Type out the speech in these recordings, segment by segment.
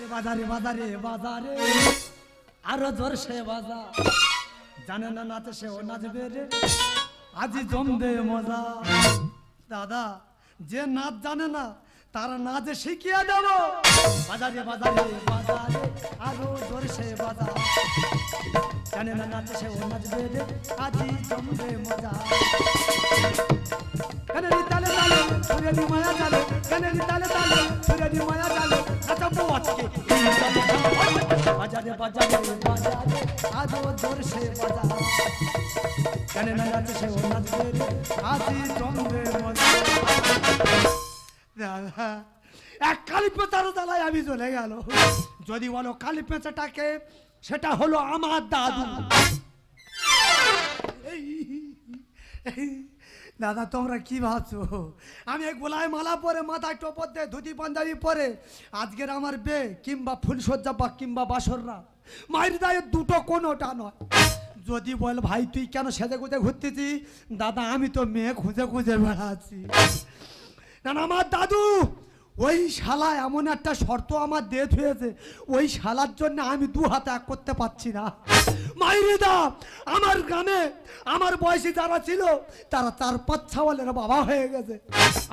আরে বাজারে বাজারে বাজারে। আরও জোর সে বাজা। জানে না নাচে সে ও নাচবে রে। আজি জমবে মজা। দাদা, যে নাচ জানে না তারা নাচে শিখিয়ে দেব। বাজারে বাজারে বাজারে, আরও জোর সে বাজা। জানে না নাচে সে ও নাচবে রে আজি জমবে মজা। কানেরি তালে তালে, সুরেরি মায়া জালে, কানেরি তালে তালে, সুরেরি মায়া জালে, নাচাবো আজকে। বাজারে বাজারে বাজারে আজও জোর সে বাজা। কানে না নাচে সে ও নাচবে রে আজি জমবে মজা। দাদা, এক কালী পেঁচার আমি চলে গেল। যদি বলো কালী পেঁচাটাকে, সেটা হলো আমার দাদু। দাদা, তোমরা কি ভাবছ? আমি গোলায় মালা পরে, মাথায় টপর দিয়ে ধুতি পাঞ্জাবি পরে, আজকের আমার বে কিংবা ফুলসজ্জা বা কিংবা বাসররা, মায়ের দায়ের দুটো কোনোটা নয়। যদি বল ভাই, তুই কেন সেজে গুজে ঘুরতেছি দাদা, আমি তো মেয়ে খুঁজে খুঁজে বেড়াচ্ছি। না আমার দাদু, ওই শালা এমন একটা শর্ত আমার ডেথ হয়েছে, ওই শালার জন্য আমি দু হাতে এক করতে পারছি না। মাইরে দা, আমার গ্রামে আমার বয়সী যারা ছিল, তারা চার পাঁচ ছাওয়ালের বাবা হয়ে গেছে।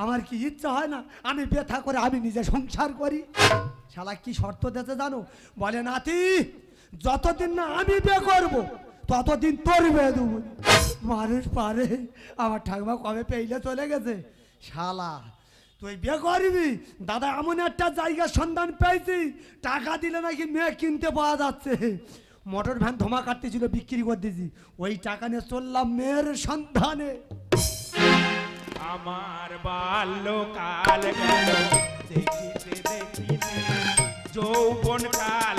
আমার কি ইচ্ছা হয় না, আমি ব্যথা করে আমি নিজে সংসার করি? শালা কি শর্ত দিতে জানো? বলে, নাতি, যতদিন না আমি বিয়ে করব, ততদিন তোর বিয়ে দেবো। মানুষ পারে, আমার ঠাকুমা কবে পেইলে চলে গেছে? শালা তুই বিয়ে করবি? দাদা, এমন একটা জায়গার সন্ধান পেয়েছি। টাকা দিলে নাকি মেয়ে কিনতে পাওয়া যাচ্ছে। মোটর ভ্যান ধমা কাটতেছিল, বিক্রি করে দিয়েছি। ওই টাকা নিয়ে চললাম মেয়ের সন্ধানে। আমার বাল্যকাল গেল দেখিতে দেখিতে যৌবন কাল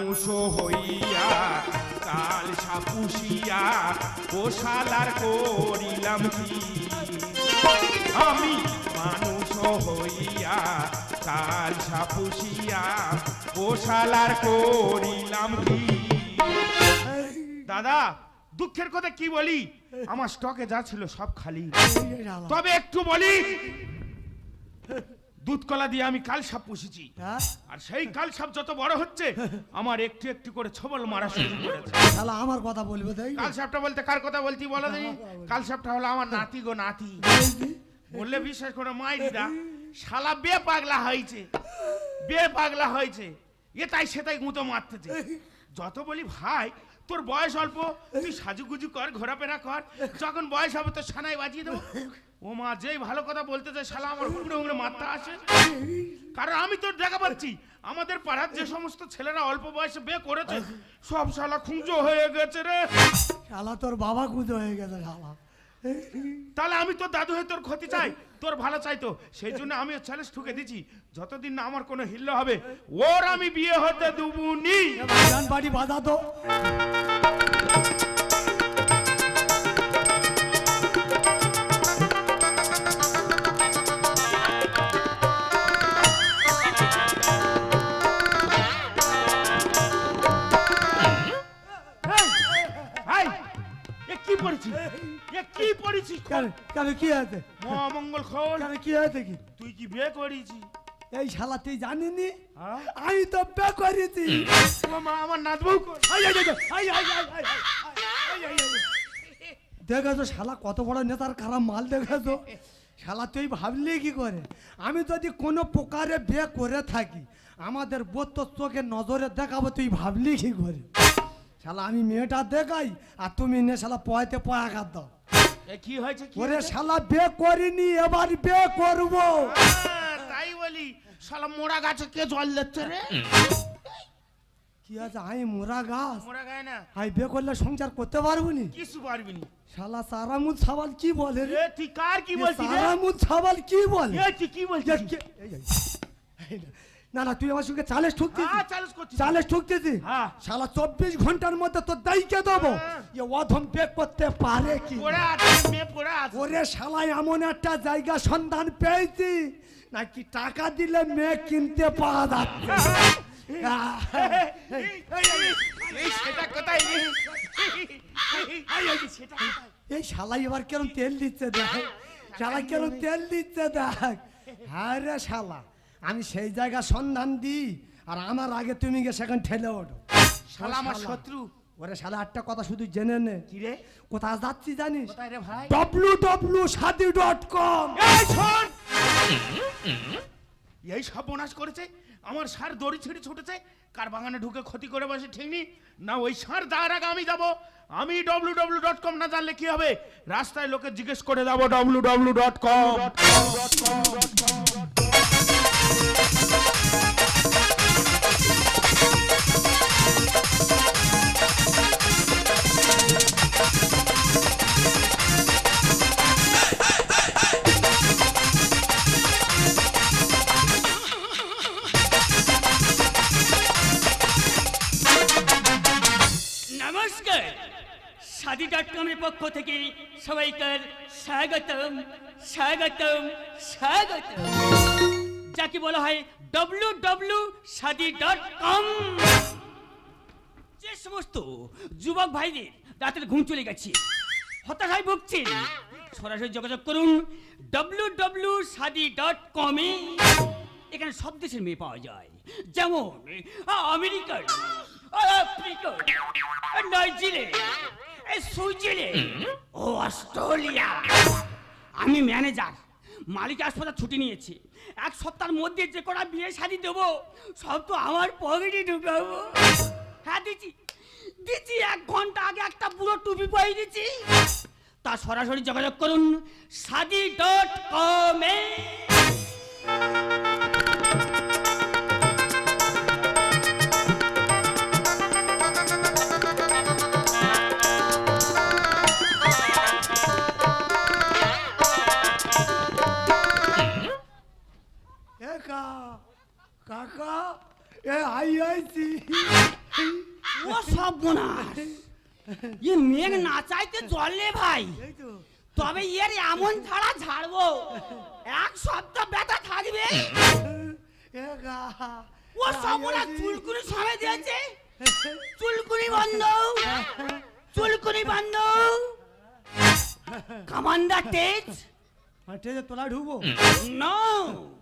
মানুষ হইয়া কাল সাপুষিয়া গোশালার করিলাম কি? আমি মানুষ হইয়া কাল সাপুষিয়া গোশালার করিলাম কি? দাদা দুঃখের কথা কি বলি? আমার স্টকে যা ছিল সব খালি। তবে একটু বলি দুধ কলা দিয়ে আমি কাল সাপ পুষেছি। হ্যাঁ? আর সেই কাল সাপ যত বড় হচ্ছে আমার একটু একটু করে ছবল মারা শুরু করেছে। শালা আমার কথা বলবে তাই কাল সাপটা বলতে কার কথা বলতি বলো দিনি কাল সাপটা হলো আমার নাতি গো নাতি। বললে বিশ্বাস করে মাই দিদা শালা বে পাগলা হয়েছে বে পাগলা হয়েছে এটাই সেটাই গুঁতো মারতেছে। যত বলি ভাই তোর বয়স অল্প তুই সাজুগুজু কর ঘোরাফেরা কর যখন বয়স হবে তোর সানাই বাজিয়ে দেবো। ও মা যেই ভালো কথা বলতে চায় শালা আমার হুংড়ে হুংড়ে মারতে আসে। কারণ আমি তোর দেখা পাচ্ছি। আমাদের পাড়ার যে সমস্ত ছেলেরা অল্প বয়সে বিয়ে করেছে সব শালা খুঁজো হয়ে গেছে রে। শালা তোর বাবা কুঁজো হয়ে গেছে শালা। তাহলে আমি তোর দাদু হয়ে তোর ক্ষতি চাই তোর ভালো চাই তো। সেই জন্য আমি চ্যালেঞ্জ ঠুকে দিচ্ছি যতদিন না আমার কোনো হিল্লা হবে ওর আমি বিয়ে হতে দেবুনি বাড়ি বাজা তো কেন কেন কি আছে মহামঙ্গল খবর কেন কি আছে কি তুই কি বিয়ে করেছি এই শালা তুই জানিনি আমি তো বিয়ে করেছি মা আমার নাচবো দেখেছ শালা কত বড় নেতার খারা মাল দেখেছ শালা তুই ভাবলি কি করে আমি যদি কোনো প্রকারে বিয়ে করে থাকি আমাদের বোধ তোর চোখে নজরে দেখাবো তুই ভাবলি কি করে শালা আমি মেয়েটা দেখাই আর তুমি নে শালা পয়তে পয়াঘাত দাও কি হয়েছে ওরে শালা বিয়ে করিনি এবার বিয়ে করব। তাই বলি শালা মোড়া গাছে কে জল দিচ্ছে রে? কি আছে? আমি মোরা গাছ। মোড়া গায়ে না। আমি বিয়ে করলে সংসার করতে পারব নি? কিছু পারবি নি। শালা সারামুদ সাবাল কি বলে রে? এ তুই কার কি বলছিস রে? সারামুদ সাবাল কি বলে? এ তুই কি বলছিস? না, না তুই আমার সঙ্গে চালেস ঠুকছিস হ্যাঁ চ্যালেঞ্জ করছি। চালেস ঠুকতেছি হ্যাঁ। শালা চব্বিশ ঘণ্টার মধ্যে তোর দায়িকে দেবো। হ্যাঁ। এ অধম বেগ করতে পারে কি? ওরে শালা এমন একটা জায়গা সন্ধান পেয়েছি নাকি টাকা দিলে মেয়ে কিনতে পাওয়া যাচ্ছে? এই, শালাই এবার কেরম তেল দিচ্ছে দেখ। শালা কেরম তেল দিচ্ছে দেখ। হ্যাঁ রে শালা। আমি সেই জায়গা সন্ধান দিই আর আমার আগে তুমি গিয়ে সেখানে ঠেলে ওঠো। শালা আমার শত্রু। ওরে শালা একটা কথা শুধু জেনে নে। কি রে? কোথায় যাচ্ছি জানিস? কোথায় রে ভাই? W W Shaadi dot com এই শোন! এই সর্বনাশ করেছে। আমার সার দড়ি ছিঁড়ে ছুটেছে। কার বাগানে ঢুকে ক্ষতি করে বসে ঠিক না ওই সার দেওয়ার আগে আমি যাব। আমি ডব্লু ডব্লু ডট কম না জানলে কি হবে? রাস্তায় লোকে জিজ্ঞেস করে যাব ডব্লু ডব্লু ডট কম নমস্কার সাদি ডট কমের পক্ষ থেকে সবাইকার স্বাগতম স্বাগতম স্বাগতম। যাকে বলা হয় W W Shaadi dot com যে সমস্ত যুবক ভাইদের রাতের ঘুম চলে গেছে, হতাশায় ভুগছেন, সরাসরি যোগাযোগ করুন ডব্লু ডব্লু সাদি ডট কমে এখানে সব দেশের মেয়ে পাওয়া যায়, যেমন আমেরিকার, আফ্রিকার নাইজেরিয়া সুইজারল্যান্ড ও অস্ট্রেলিয়া। আমি ম্যানেজার মালিক হাসপাতাল ছুটি নিয়েছে। এক সপ্তাহের মধ্যে যে কটা বিয়ে শাড়ি দেবো, সব তো আমার পকেটে ঢুকাবো হ্যাঁ দিচ্ছি। দিচ্ছি, এক ঘণ্টা আগে একটা পুরো টুপি পাই দিচ্ছি। তা সরাসরি যোগাযোগ করুন সাদি ডট কমে এ কা কাকা এ আই আইছি ও সব ইয়ে মেঘ না চাইতে জলে ভাই তবে এর এমন ছাড়া ছাড়বো এক সপ্তাহ ব্যথা থাকবে এ কা ও সব চুলকুনি সময় দিয়েছে চুলকুনি বন্ধ চুলকুনি বন্ধ কামান্ডার তেজ হাঁটে তোলা ঢুকবো নো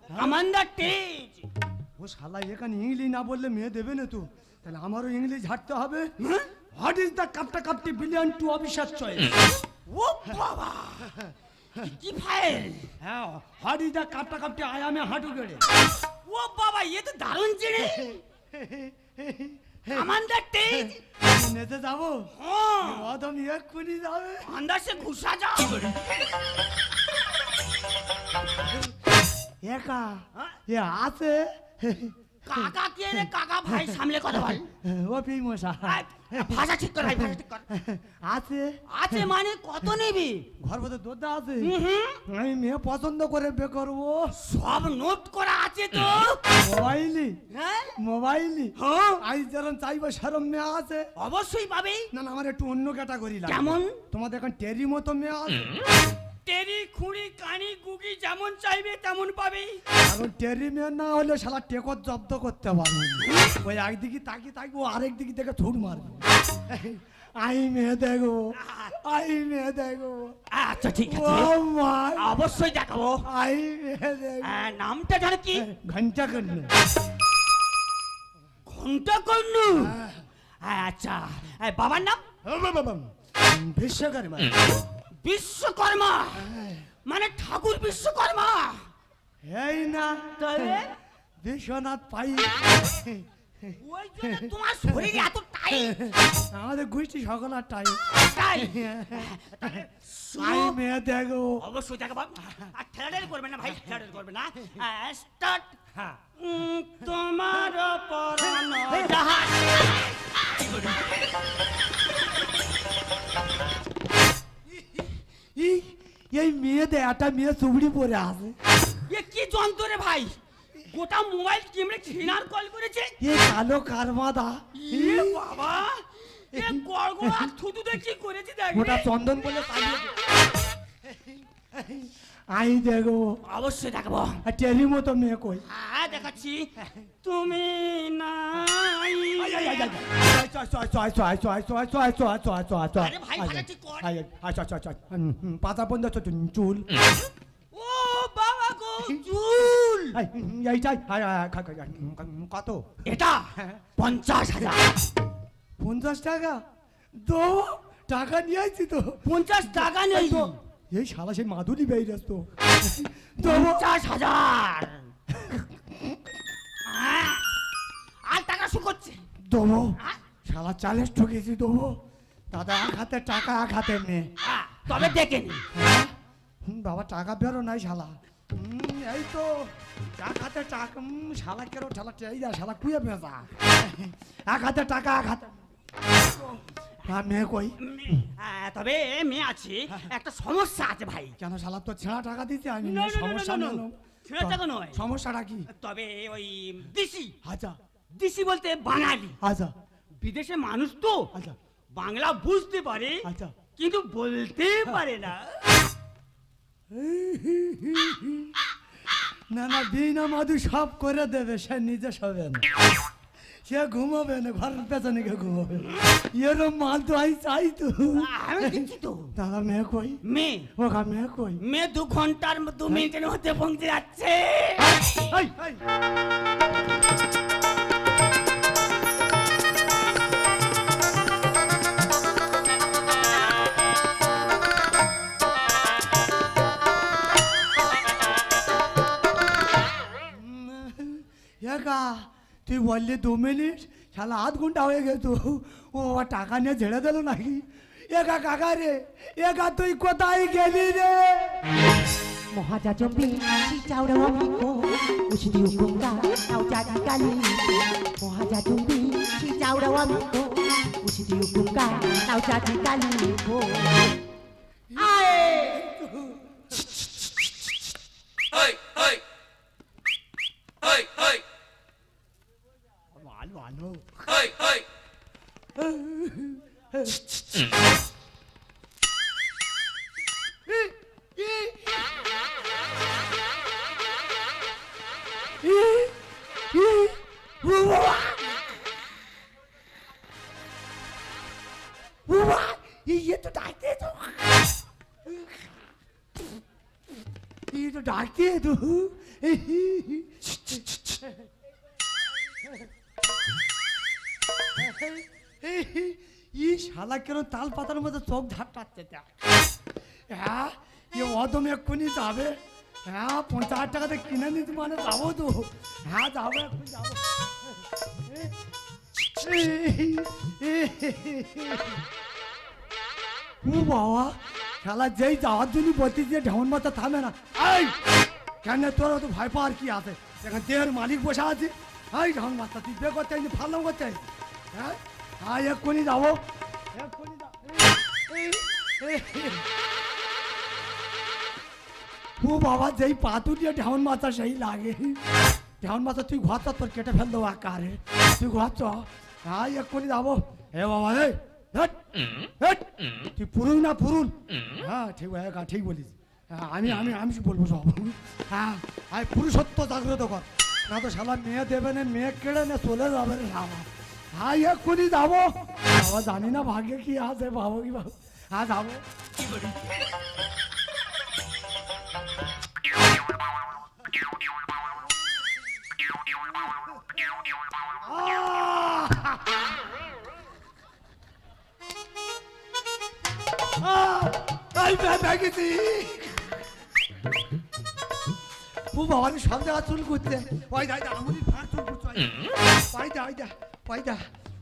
আমান্দার টেজ ও শালা এখানে ইংলি না বললে মেয়ে দেবে না তো। তাহলে আমারও ইংলিশ ঝাড়তে হবে। হোয়াট ইজ দ্য কাপটা কাপটি বিলিয়ন টু অফিসার চয়েস ও বাবা কি ফাইল হ্যাঁ হোয়াট ইজ দ্য কাপটা কাপটি আই আমি হাঁটু গেড়ে। ও বাবা এ তো দারুণ জিনিস আমান্দার টেজ নেতে যাব? হ্যাঁ। অদম এক্ষুনি যাবে। আন্দাজে ঘুষা যাও একা? এ আছে? কাকা কে রে? কাকা ভাই সামলে কথা বল। ও পি মশা ভাষা ঠিক কর ভাই ভাষা ঠিক কর। আছে? আছে মানে কত নিবি? ঘর মধ্যে দোদা আছে? আমি মেয়ে পছন্দ করে বে করব। সব নোট করা আছে তো। মোবাইলি হ্যাঁ? মোবাইলি হ্যাঁ, আই যেরকম চাইব সেরম মেয়ে আছে। অবশ্যই পাবে। না না আমার একটু অন্য ক্যাটাগরি লাগে কেমন? তোমাদের এখন টেরি মতো মেয়ে আছে। টেরি খুঁড়ি কানি গুগি যেমন চাইবে তেমন পাবে। এখন টেরি মেয়ে না হলে শালা টেকর জব্দ করতে পারব ওই একদিকে তাকিয়ে থাকব আরেক দিকে থেকে ছুট মারবো। আই মেয়ে দেখব আই মেয়ে দেখব আচ্ছা ঠিক আছে। অবশ্যই দেখাবো। আই মেয়ে আহ, নামটা জানো কি? ঘণ্টা করলে ঘণ্টা কর্ণু আচ্ছা। আহ, বাবার নাম? বিশ্বকর্মা। বিশ্বকর্মা। মানে ঠাকুর বিশ্বকর্মা। এই না তবে? বিশ্বনাথ পাই ওই জন্য তোমার শরীর এত টাইট আমাদের গোষ্ঠী সকল টাইম তাই? আই মেয়ে দেখব অবশ্যই দেখাবো আর করবে না ভাই করবে না। স্টার্ট হ্যাঁ। তোমার পরানো জাহাজ। এই এই মেয়েতে একটা মেয়ে চুবড়ি পরে আছে। এ কি যন্ত্র ভাই? গোটা মোবাইল কেমনে ছিনার কল করেছে? এ কালো কারমাদা। এ বাবা এ গড়গড়া থুতু দেখি করেছে দেখ গোটা চন্দন বলে পালিয়ে আমি দেখব অবশ্যই দেখব টেলিমো তো মেয়ে কই হ্যাঁ দেখাচ্ছি তুমি না পাতা বন্ধ চুল ও বাবা গো চুল এইটাই কত এটা পঞ্চাশ হাজার পঞ্চাশ টাকা দো টাকা নিয়েছি তো পঞ্চাশ টাকা নিয়ে তো এই শালা সেই মাধুরী বেরিয়েছ তো তো পঞ্চাশ হাজার। আর টাকা শুকোচ্ছে দেবো শালা চালের ঠকেছি দেবো দাদা এক হাতে টাকা এক হাতে আহ, তবে দেখে নি। বাবা টাকা বেরো নাই শালা। এই তো এক হাতে টাকা শালা কেন শালা এই যা শালা কুয়ে পেঁচা এক হাতে টাকা এক হাতে হ্যাঁ মেয়ে কই? তবে মেয়ে আছে। একটা সমস্যা আছে ভাই। কেন শালা তো ছেঁড়া টাকা দিতে আমি সমস্যা ছেঁড়া টাকা নয়। সমস্যাটা কি? তবে ওই দিশি। আচ্ছা। দিশি বলতে বাঙালি। আচ্ছা। বিদেশে মানুষ তো। আচ্ছা। বাংলা বুঝতে পারে আচ্ছা। কিন্তু বলতে পারে না। না না বিনা মধু সব করে দেবে সে নিজে শোবে না। সে ঘুমাবে না? ঘরের পেছনে গিয়ে ঘুমাবে। এরম মাল তো আই চাই তো। আমি দেখছি তো। দাদা মেয়ে কই? মেয়ে। ওখা মেয়ে কই? মেয়ে দু ঘণ্টার দু মিনিটের মধ্যে পৌঁছে যাচ্ছে। একা তুই বললি দু মিনিট শালা আধ ঘণ্টা হয়ে গেছ ও বাবা টাকা নিয়ে ঝেড়ে দিল নাকি? একা কাকা রে একা তুই কোথায় গেলি রে? মহাজা জম্বি চাউরা অমিকো উসদি উকুঙ্গা নাও জাতি কালি মহাজা জম্বি চাউরা অমিকো উসদি উকুঙ্গা নাও জাতি কালি ভালো কে দু ই শালা কেন তাল পাতার মধ্যে চোখ ঝাপটাচ্ছে হ্যাঁ? এ অদম এক্ষুনি যাবে। হ্যাঁ? পঞ্চাশ হাজার টাকাতে কিনে নিতে মানে যাব তো। হ্যাঁ যাব এখন যাব। ও বাবা, শালা যেই যাওয়ার জন্য বলতে যে ঢেউন মাথা থামে না। এই! কেন তোর তো ভয় পাওয়ার কি আছে? এখন দেহের মালিক বসে আছে। এই ঢেমন মাথা তুই বে করতে আইনি ফাললাম করতে আইনি হ্যাঁ? হ্যাঁ এক্ষুনি যাব। এক্ষুনি। ও বাবা যেই পাতু দিয়ে ঢেমন মাথা সেই লাগে। ঢেমন মাথা তুই ঘর তো তোর কেটে ফেল দেবো আকারে। তুই ঘর চ। হ্যাঁ এক্ষুনি যাব। এ বাবা এই হেট, হেট। তুই পুরুল না পুরুল? হ্যাঁ ঠিক হ্যাঁ ঠিক বলিস। আমি আমি আমি কি বলব সব? হ্যাঁ আই পুরুষত্ব জাগ্রত কর। না তো শালা মেয়ে দেবে না, মেয়ে কেড়ে না চলে যাবে রে শালা। হ্যাঁ এক্ষুনি যাব। বাবা জানি না ভাগ্যে কি আছে, ভাবো কি ভাবো। হ্যাঁ যাব। গেছি ও বাবা রে সব জায়গা চুল করতে ওই দাই দা আমুলি ফার চুল করতে ওই দা ওই দা ওই দা।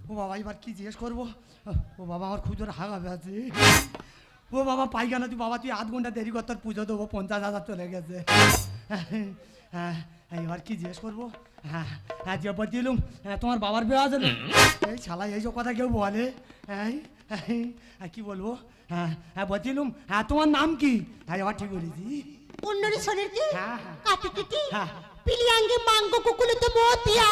ও বাবা, এবার কি জিজ্ঞেস করব? ও বাবা, আমার খুব জোর হাগাবে আছে ও বাবা, পাইখানা তুই, বাবা, তুই আধ ঘণ্টা দেরি কর, তোর পুজো দেবো, পঞ্চাশ হাজার চলে গেছে। হ্যাঁ এবার কি জিজ্ঞেস করব? হ্যাঁ হ্যাঁ যে বলছিলুম হ্যাঁ তোমার বাবার বিয়ে আছে? এই শালা এইসব কথা কেউ বলে। হ্যাঁ হ্যাঁ কি বলব? হ্যাঁ হ্যাঁ বলছিলুম হ্যাঁ তোমার নাম কি? হ্যাঁ এবার ঠিক বলেছি। অন্যরে শোনের কি? হ্যাঁ হ্যাঁ। কাটি কিটি? হ্যাঁ। পিলিয়াঙ্গে মাঙ্গো কুকুলে তো মতিয়া।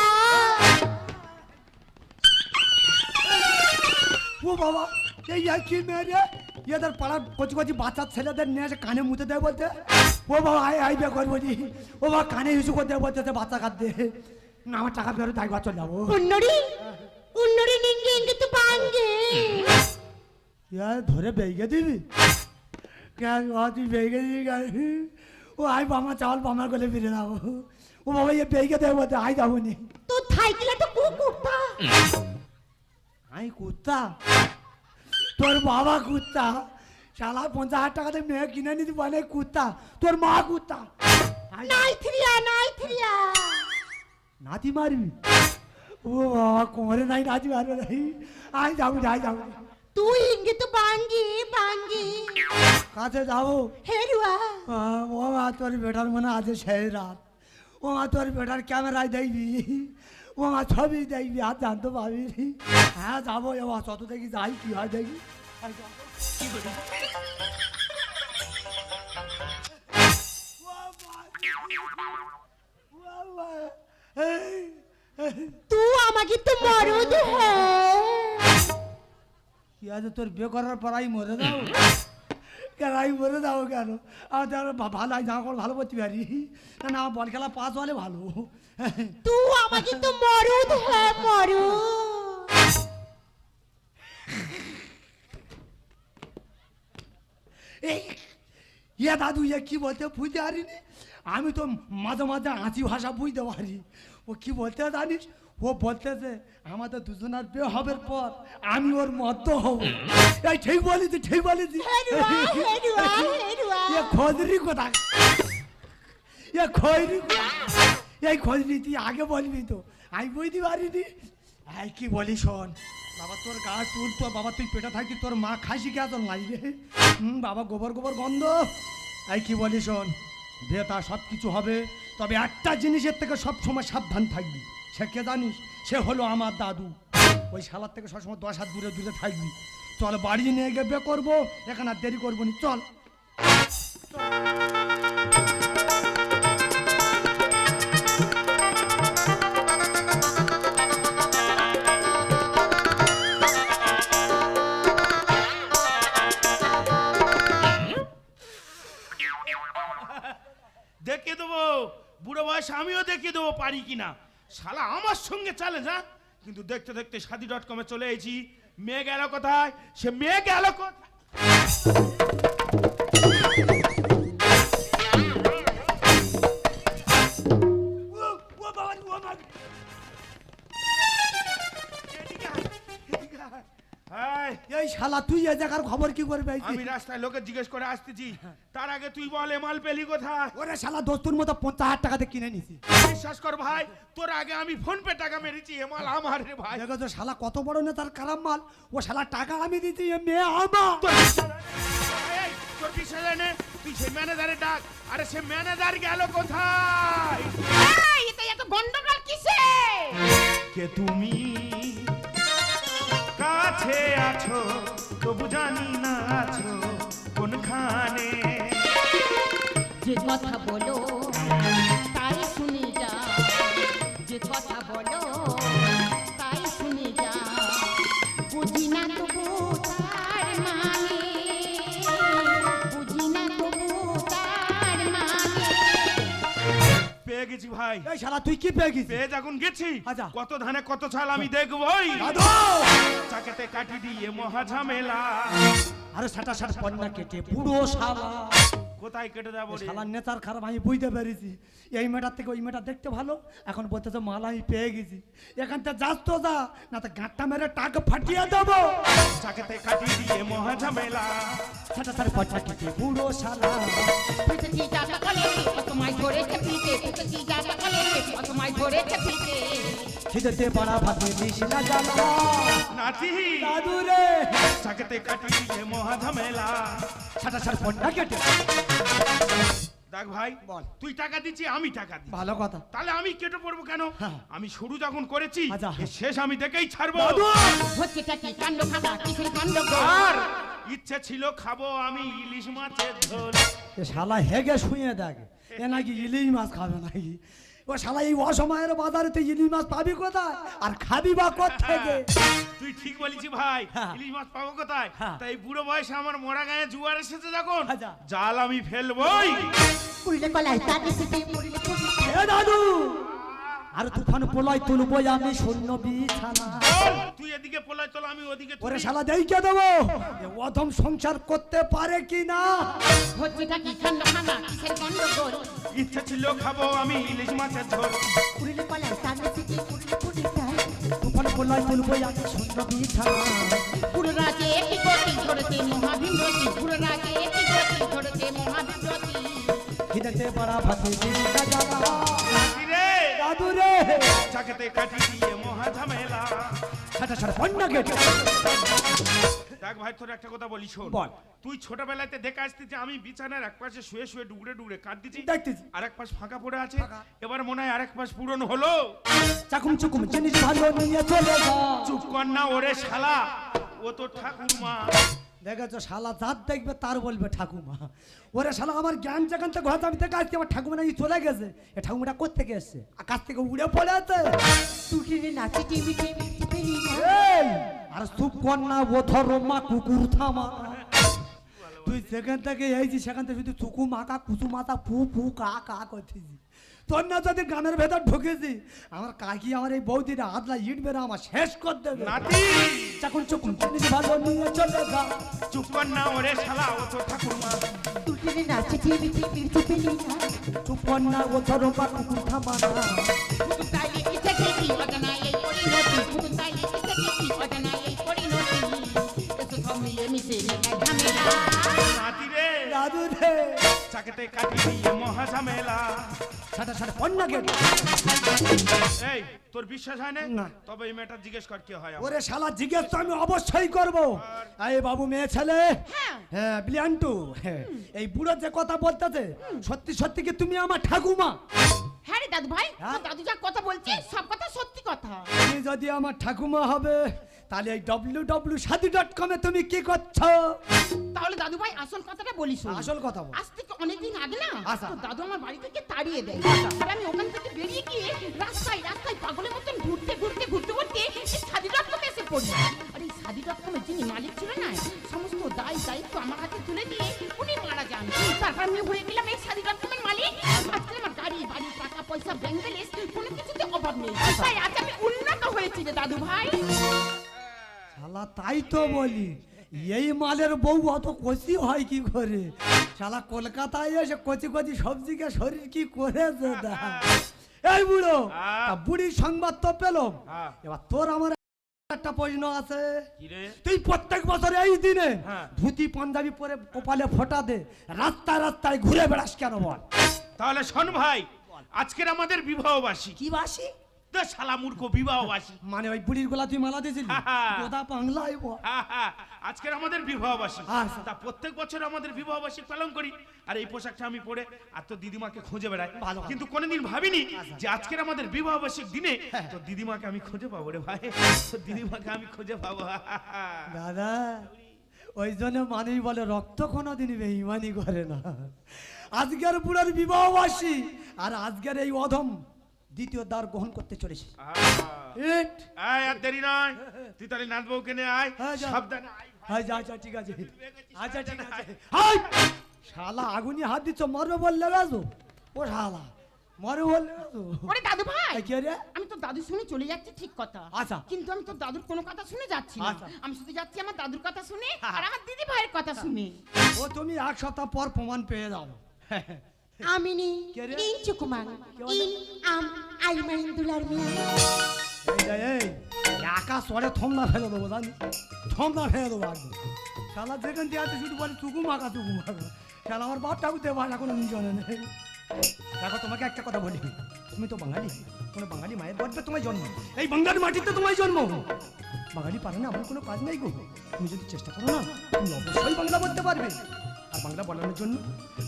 ও বাবা এই কি মেয়ে রে। এদের পাড়ার কচি কচি বাচ্চা ছেলেদের নিয়ে এসে কানে মুতে দেয় বলতে। ও বাবা আই আই বে করব নি ও বাবা কানে ইস্যু করতে বলতে বাচ্চা কাঁদতে। না আমার টাকা ফেরত একবার চলে যাব। উন্নরি উন্নরি নিঙ্গে ইঙ্গে তো ইয়ার ধরে বেগে দিবি তুই বেগে দিবি ও আই বামা চাওয়াল বামার গলে ফিরে যাব। ও বাবা ইয়ে বেগে দেবো বলতে আই যাব নি। তো থাইকিলা তো কুকুরটা আই কুত্তা। তোর বাবা কুত্তা। শালা পঞ্চাশ হাজার টাকাতে মেয়ে কিনে নিতে বলে কুত্তা। তোর মা কুত্তা। আই নাই থ্রিয়া নাই থ্রিয়া নাতি মারবি? ও বাবা কোমরে নাই নাতি মারবে নাই। আই যাব যাই যাব তুই ইঙ্গে তো বাঙ্গি বাঙ্গি কাছে যাব হেরুয়া ও মা তোর বেটার মনে আছে সেই রাত। ও মা তোর বেটার ক্যামেরায় দেখবি। ও মা ছবি দেখবি আর জানতে পারবি হ্যাঁ যাব এবার যত দেখি যাই কি হয় দেখি। মা, মা। তুই আমাকে তো মরদ হ্যাঁ কি আছে? তোর বিয়ে করার পর আমি মরে যাও কেন? আমি মরে যাব কেন আর ভালো আমি জামা কাপড় ভালো করতে পারি। না না বল খেলা পাস হলে ভালো। তুই আমাকে তো মরদ হ্যাঁ মরদ। ইয়ে দাদু ইয়ে কি বলতে বুঝতে পারিনি? আমি তো মাঝে মাঝে আঁচি ভাষা বুঝতে পারি। ও কি বলতে জানিস? ও বলতেছে আমাদের দুজনের বিয়ে হবার পর আমি ওর মদ্য হব। এই ঠিক বলেছি ঠিক বলেছি। খোঁজরি কোথা এ খৈরি এই খোঁজরি তুই আগে বলবি তো। আমি বুঝতে পারিনি। এই কি বলি শোন? বাবা তোর গা তুল তো বাবা তুই পেটে থাকতি তোর মা খাসি কে তোর লাগবে হুম বাবা গোবর গোবর গন্ধ। এই কি বলি শোন? বেতা সব কিছু হবে তবে একটা জিনিসের থেকে সব সময় সাবধান থাকবি। সে কে জানিস? সে হলো আমার দাদু। ওই শালার থেকে সবসময় দশ হাত দূরে দূরে থাকবি। চল বাড়ি নিয়ে গিয়ে বে করব, এখানে আর দেরি করব নি। চল। দেখিয়ে দেবো। বুড়ো বয়স আমিও দেখিয়ে দেবো পারি কিনা। শালা আমার সঙ্গে চলে, যা। কিন্তু দেখতে দেখতে শাদি ডট কমে চলে এসেছি। মেয়ে গেল কোথায়? সে মেয়ে গেল কোথায়? শালা তুই এ জায়গার খবর কি করবে আমি রাস্তায় লোকে জিজ্ঞেস করে আসতেছি। তার আগে তুই বল এ মাল পেলি কোথায়? ওরে শালা দোস্তুর মতো পঞ্চাশ হাজার টাকাতে কিনে নিছি। বিশ্বাস কর ভাই তোর আগে আমি ফোন পে টাকা মেরেছি এ মাল আমার রে ভাই। দেখো তো শালা কত বড় না তার খারাপ মাল। ও শালা টাকা আমি দিচ্ছি এ মেয়ে আমার। তোর না? তুই সেই ম্যানেজারে ডাক। আরে সে ম্যানেজার গেল কোথায়? এটা এত গন্ডগোল কিসে কে তুমি? কাছে আছো, তবু জানি না আছো কোনখানে। যে কথা বলো, তাই শুনি যা। যে কথা বলো গেছি ভাই। এই শালা তুই কি পেয়ে গেছিস? পেয়ে যখন গেছি। আচ্ছা। কত ধানে কত চাল আমি দেখবই দাদু! চাকেতে কাটি দিয়ে মহা ঝামেলা। আরে সাটা সাটা পন্না কেটে পুরো শালা। কোথায় কেটে যাব এ রে? নেতার খারাপ আমি বুঝতে পেরেছি। এই মেয়েটার থেকে ওই মেয়েটা দেখতে ভালো? এখন বলতেছে মাল আমি পেয়ে গেছি। এখান থেকে যাস তো যা না তো গাঁটটা মেরে টাকা ফাটিয়ে দেবো। চাকেতে কাটি দিয়ে মহা ঝামেলা। সাটা পন্না কেটে পুরো শালা। পুষেছি যাতা কলে তোমায় ধরেছে ফিতে পুষেছি যাতা কলে তোমায় ধরেছে ফিতে খিদেতে পাড়া ভাতে দিস না জানলা। নাচি। দাদু রে। চাকেতে কাটি দিয়ে মহা ঝামেলা। সাটা সাটা পন্না কেটে দেখ ভাই বল। তুই টাকা দিচ্ছি আমি টাকা দিই ভালো কথা। তাহলে আমি কেটে পড়ব কেন? হ্যাঁ। আমি শুরু যখন করেছি আচ্ছা। শেষ আমি দেখেই ছাড়বো। দাদু! হচ্ছেটা কাণ্ড খাতা? কিসের কাণ্ড আর ইচ্ছে ছিল খাব আমি ইলিশ মাছের ঝোল। শালা হেগে শুয়ে দেখ। এ নাকি ইলিশ মাছ খাবে নাকি? ও শালা এই অসময়ের বাজারে তুই ইলিশ মাছ পাবি কোথায় আর খাবি বা কোথেকে তুই ঠিক বলেছি ভাই হ্যাঁ। ইলিশ মাছ পাবো কোথায় হ্যাঁ। তাই বুড়ো বয়সে আমার মোড়া গায়ে জুয়ার এসেছে যখন আচ্ছা। জাল আমি ফেলবই দাদু আর তুফান পোলাই তুলবো আমি শূন্য বিছানা। তুই এদিকে পোলায় চল আমি ওদিকে ওরে তুলি। শালা দেইকে দেবো? এ অধম সংসার করতে পারে কি না? হচ্ছেটা কি ঠান্ডা খানা কিসের গন্ডগোল ইচ্ছে ছিল খাব আমি ইলিশ মাছের ঝোল। উড়লে কলাই তাকে সিটে মুড়লে পুরি খাই তুফান পোলাই তুলবো আমি শূন্য বিছানা। পুরো রাতে একটি গতি ধরেছে মহাবিমরতি পুরো রাতে একটি গতি ধরেছে মহাবিমরতি খিদেতে বড়া ভাতে রে দাদু রে চাকেতে কাটি দিয়ে মহা ঝামেলা ছাটা ছাটা পন্না গেট দেখ ভাই তোর একটা কথা বলি শোন। বল। তুই ছোটবেলাতে দেখে আসতে যে আমি বিছানার এক পাশে শুয়ে শুয়ে ডুগরে ডুগরে কাঁদতেছি দেখতেছি। আর এক পাশ ফাঁকা পড়ে আছে। এবার মনে হয় আরেক পাশ পূরণ হলো। চাকুম চুকুম জিনিস ভালো নিয়ে চলে চুপ কর না ওরে শালা ও তো ঠাকুরমা দেখেছ শালা যার দেখবে তার বলবে ঠাকুমা ওরে শালা আমার জ্ঞান যেখান থেকে ঘর আমি থেকে আসছি আমার ঠাকুমা নাকি চলে গেছে এ ঠাকুমাটা কোথেকে এসছে আকাশ থেকে উড়ে পড়ে আছে আর সুখ কন্যা ও ধর্মা কুকুর থামা তুই যেখান থেকে এইছি সেখান থেকে শুধু চুকু মাকা কুচু মাথা ফু ফু কা কা করছিস। তোর না যদি গানের ভেতর ঢুকেছি আমার কাকি আমার এই বৌদিটা আদলা ইট বেড়ে আমার শেষ করে দেবে। নাতি! চাকুন চুকুন ভালো নিয়ে চলে যা। চুপ কর না ওরে শালা ও তো ঠাকুরমা। তুটিরে নাচি টিমি টিমি টিমি চুপ কর না ও ধর মা কুকুর থামা না। তাইলে কিসে কি অজানা এই পরিণতি? পুতুল তাইলে কিসে কি অজানা এই সব মিলে মিশে মেঘায় ঝামেলা। নাতি রে। দাদু রে। চাকেতে কাটি দিয়ে মহা ঝামেলা। সাটা সাটা পন্না গেট এই তোর বিশ্বাস হয় না? না। তবে এই মেয়েটা জিজ্ঞেস কর কি হয় ওরে শালা জিজ্ঞেস তো আমি অবশ্যই করব। এই বাবু মেয়ে ছেলে? হ্যাঁ। হ্যাঁ বিলিয়ান্টু হ্যাঁ, এই বুড়ো যে কথা বলতেছে সত্যি সত্যি কি তুমি আমার ঠাকুমা? হ্যাঁ রে দাদু ভাই হ্যাঁ? দাদু যা কথা বলছে সব কথা সত্যি কথা। তুমি যদি আমার ঠাকুমা হবে তাহলে এই ডব্লিউ ডব্লিউ সাদি ডট কমে তুমি কি করছ? তাহলে দাদু ভাই আসল কথাটা বলিস আসল কথা বল। আজ থেকে অনেকদিন আগে না আচ্ছা। তোর দাদু আমার বাড়ি থেকে তাড়িয়ে দেয়। আর আমি ওখান থেকে বেরিয়ে গিয়ে রাস্তায় রাস্তায় পাগলের মতন ঘুরতে ঘুরতে ঘুরতে ঘুরতে এই সাদি ডট কমে এসে পড়ি। আর এই সাদি ডট কমের যিনি মালিক ছিল না সমস্ত দায় দায়িত্ব আমার হাতে তুলে দিয়ে উনি মারা যান। তারপর আমি হয়ে গেলাম এই সাদি ডট কমের মালিক। আজকে আমার গাড়ি বাড়ি টাকা পয়সা ব্যাংক ব্যালেন্স কোনো কিছুতে অভাব নেই। তাই আজ আমি উন্নত হয়েছি যে দাদু ভাই শালা তাই তো বলি। এই মালের বউ অত কচি হয় কি করে? শালা কলকাতায় এসে কচি কচি সবজিকে শরীর কি করেছে এই বুড়ো হ্যাঁ। বুড়ির সংবাদ তো পেলাম। হ্যাঁ। এবার তোর আমার একটা প্রশ্ন আছে। তুই প্রত্যেক বছর এই দিনে হ্যাঁ। ধুতি পাঞ্জাবি পরে কপালে ফোটা দে রাস্তায় রাস্তায় ঘুরে বেড়াস কেন বল? তাহলে শোন ভাই আজকের আমাদের বিবাহবাসী কি বাসি তো শালা মূর্খ বিবাহবাসী। মানে ওই বুড়ির গোলা তুই মালা দিয়েছিলি? হ্যাঁ। গোদা হা, হা, আজকের আমাদের বিবাহবাসী। আচ্ছা। তা প্রত্যেক বছর আমাদের বিবাহবাসী পালন করি। আর এই পোশাকটা আমি পরে আর তোর দিদিমাকে খুঁজে বেড়াই। কিন্তু কোনোদিন ভাবিনি যে আজকের আমাদের বিবাহবার্ষিক দিনে তোর দিদিমাকে আমি খুঁজে পাবো রে ভাই। দিদিমাকে আমি খুঁজে পাবো। দাদা ওই জন্য মানুষ বলে রক্ত কোনোদিন বেইমানি করে না। আজকের বুড়ার বিবাহবাসী আর আজকের এই অধম দ্বিতীয় দ্বার গ্রহণ করতে চলেছে। দেরি নয়। তুই তাহলে নাথ বউকে নিয়ে আয়। সাবধানে যা ঠিক আছে। আচ্ছা ঠিক আছে। শালা আগুনি হাত দিচ্ছ মরবে বললে রাজু ও শালা মরবে বললে রাজু ওরে দাদু ভাই! কে রে? আমি তো দাদু শুনে চলে যাচ্ছি ঠিক কথা। আচ্ছা। কিন্তু আমি তো দাদুর কোনো কথা শুনে যাচ্ছি না। আচ্ছা। আমি শুধু যাচ্ছি আমার দাদুর কথা শুনে আর আমার দিদি ভাইয়ের কথা শুনে। ও তুমি এক সপ্তাহ পর প্রমাণ পেয়ে যাও। রে? ইন চুকুমাং ইন আম আই মাইন্দুলার মিয়া। এই এই একা সরে থমনা ফেলে দেবো জানি? থমনা ফেলে দেবো একদম শালা যেখান থেকে আছে শুধু বলে চুকু মাকা চুকু শালা আমার বাপ ঠাকুরতে ভাষা কোনো নিজনে নেই। দেখো তোমাকে একটা কথা বলি। তুমি তো বাঙালি। কোনো বাঙালি মায়ের গর্বে তোমায় জন্ম? এই বাঙালি মাটিতে তোমায় জন্ম? বাঙালি পারে না আমার কোনো কাজ নেই গো। তুমি যদি চেষ্টা করো না তুমি অবশ্যই বাংলা বলতে পারবে। আর বাংলা বলানোর জন্য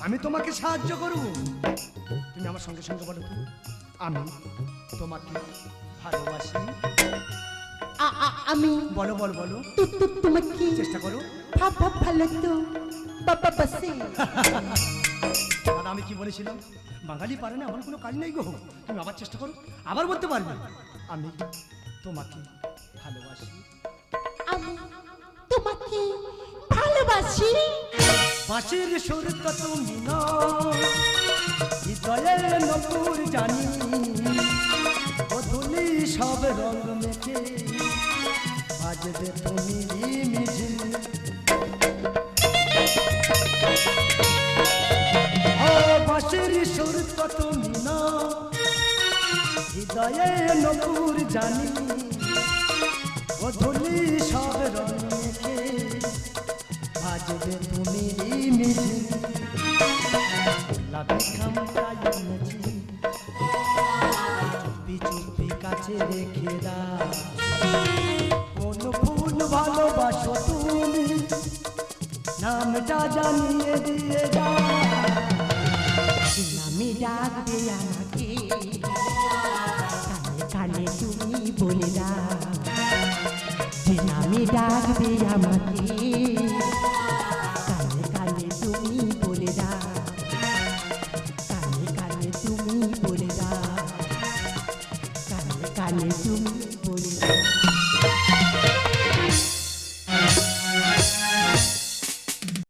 আমি তোমাকে সাহায্য করব। তুমি আমার সঙ্গে সঙ্গে বলো তো আমি তোমাকে ভালোবাসি। আমি বলো বলো বলো। তোমাকে চেষ্টা করো। ভাব ভাব ভালো তো। বাবা বাসে দাদা দাদা আমি কি বলেছিলাম? বাঙালি পারে না আমার কোনো কাজ নেই গো। তুমি আবার চেষ্টা করো আবার বলতে পারবে। আমি তোমাকে ভালোবাসি। আমি তোমাকে ভালোবাসি। বাঁশির সুর তো তুমি হৃদয়ের নপুর জানি বধুলি সব রং মেখে বাজবে তুমি বাঁশির সুর তো তুমি নপুর জানি। ভালোবাসো তুমি নামটা জানিয়ে দিয়ে যাও ডাকবে আমাকে কানে কানে তুমি বলে দাও নামে ডাকবে আমাকে